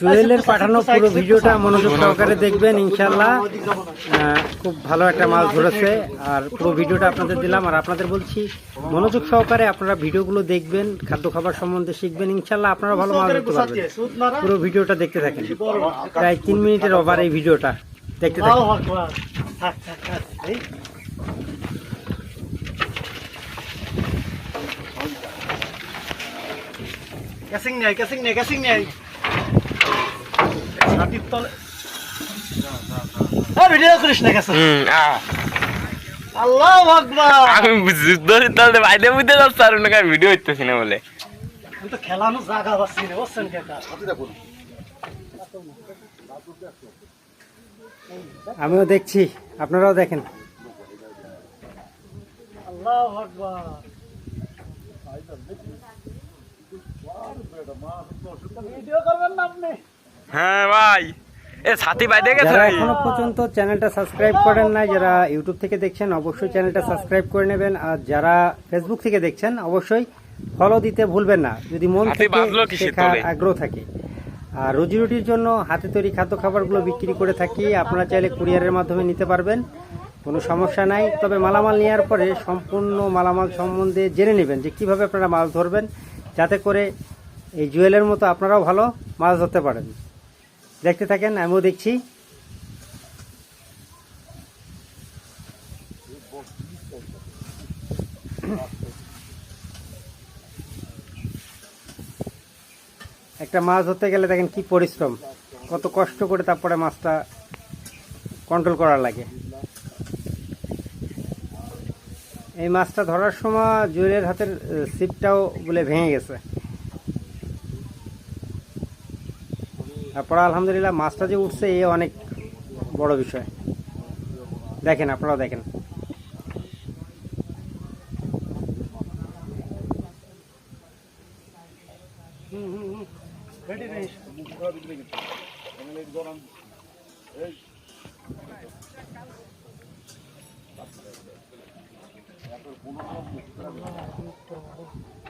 জুয়েলের পাঠানো পুরো ভিডিওটা মনোযোগ সহকারে দেখবেন ইনশাল্লাহ খুব ভালো একটা মাছ ধরেছে আর পুরো ভিডিওটা আপনাদের দিলাম। আর আপনাদের বলছি মনোযোগ সহকারে আপনারা ভিডিওগুলো দেখবেন খাদ্য খাবার সম্বন্ধে শিখবেন ইনশাল্লাহ আপনারা ভালো মাছ ধরতে পারবেন। পুরো ভিডিওটা দেখতে থাকেন। প্রায় তিন মিনিটের ওভার এই ভিডিওটা দেখতে থাকেন। আল্লাহ আমি ভিডিও বলে তো খেলানো আমিও দেখছি, আপনারাও দেখেন। আল্লাহ ভিডিও করবেন না আপনি হ্যাঁ ভাই। এ ছাতি বাইরে গেছে যারা? এখনও পর্যন্ত চ্যানেলটা সাবস্ক্রাইব করেন নাই যারা ইউটিউব থেকে দেখছেন অবশ্যই চ্যানেলটা সাবস্ক্রাইব করে নেবেন। আর যারা ফেসবুক থেকে দেখছেন অবশ্যই ফলো দিতে ভুলবেন না। যদি মন থেকে তলে? আগ্রহ থাকে। আর রুজি রুটির জন্য হাতে তৈরি খাদ্য খাবারগুলো বিক্রি করে থাকি। আপনারা চাইলে কুরিয়ারের মাধ্যমে নিতে পারবেন। কোনো সমস্যা নাই। তবে মালামাল নেওয়ার পরে সম্পূর্ণ মালামাল সম্বন্ধে জেনে নেবেন যে কীভাবে আপনারা মাছ ধরবেন। যাতে করে এই জুয়েলের মতো আপনারাও ভালো মাছ ধরতে পারেন। দেখতে থাকেন, আমিও দেখছি। একটা মাছ ধরতে গেলে দেখেন কি পরিশ্রম। কত কষ্ট করে তারপরে মাছটা কন্ট্রোল করার লাগে। এই মাছটা ধরার সময় জুয়েলের হাতের সিপটাও বলে ভেঙে গেছে। তারপর আলহামদুলিল্লাহ মাছটা যে উঠছে, এ অনেক বড় বিষয়। দেখেন আপনারা দেখেন।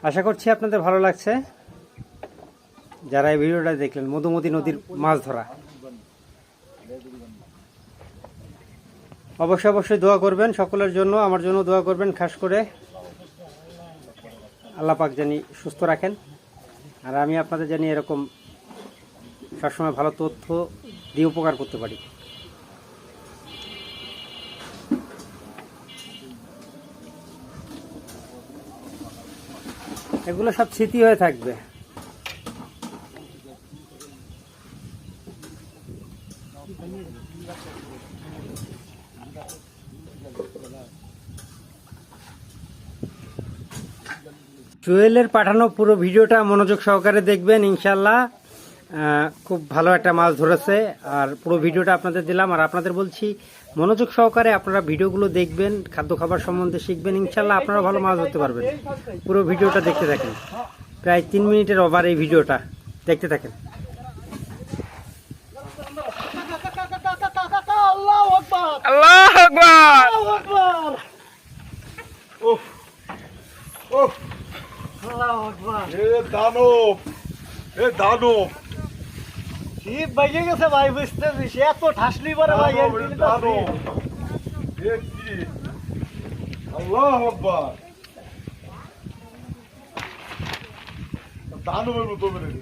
আশা করছি আপনাদের ভালো লাগছে। যারা এই ভিডিওটা দেখলেন, মধুমতি নদীর মাছ ধরা। অবশ্যই অবশ্যই দোয়া করবেন, সকলের জন্য, আমার জন্য দোয়া করবেন, খাস করে। আল্লাহ পাক জানি সুস্থ রাখেন। আর আমি আপনাদের জানি এরকম সবসময় ভালো তথ্য দিয়ে উপকার করতে পারি। এগুলো সব স্মৃতি হয়ে থাকবে। জুয়েলের পাঠানো পুরো ভিডিওটা মনোযোগ সহকারে দেখবেন ইনশাল্লাহ খুব ভালো একটা মাছ ধরেছে আর পুরো ভিডিওটা আপনাদের দিলাম। আর আপনাদের বলছি, মনোযোগ সহকারে আপনারা ভিডিওগুলো দেখবেন, খাদ্য খাবার সম্বন্ধে শিখবেন ইনশাল্লাহ আপনারা ভালো মাছ ধরতে পারবেন। পুরো ভিডিওটা দেখতে থাকেন। প্রায় তিন মিনিটের ওভার এই ভিডিওটা। দেখতে থাকেন আল্লাহ আকবার আল্লাহ আকবার। আল্লাহ আকবার। উফ উফ। আল্লাহ আকবার। এ দানব এ দানব। গেছে ভাই বুঝতেছি সে এত ঠাসলি পরে ভাই দানব, এ কি? আল্লাহ আকবার। দানবের মতো।